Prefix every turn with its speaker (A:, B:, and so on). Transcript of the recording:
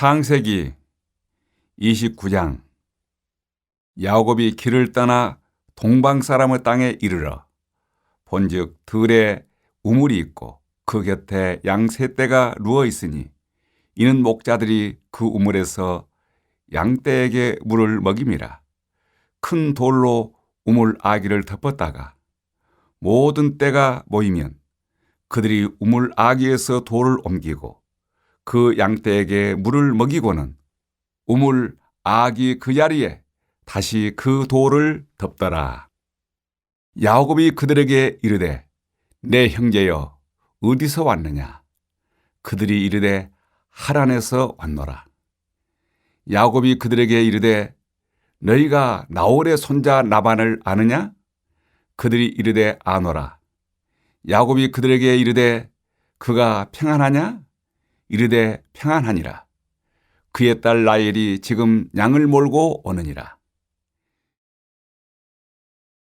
A: 창세기 29장. 야곱이 길을 떠나 동방 사람의 땅에 이르러 본즉 들에 우물이 있고 그 곁에 양 세 떼가 누워 있으니 이는 목자들이 그 우물에서 양 떼에게 물을 먹임이라. 큰 돌로 우물 아기를 덮었다가 모든 떼가 모이면 그들이 우물 아기에서 돌을 옮기고 그 양떼에게 물을 먹이고는 우물 아기 그 자리에 다시 그 돌을 덮더라. 야곱이 그들에게 이르되 내 형제여 어디서 왔느냐? 그들이 이르되 하란에서 왔노라. 야곱이 그들에게 이르되 너희가 나홀의 손자 나반을 아느냐? 그들이 이르되 아노라. 야곱이 그들에게 이르되 그가 평안하냐? 이르되 평안하니라. 그의 딸 라헬이 지금 양을 몰고 오느니라.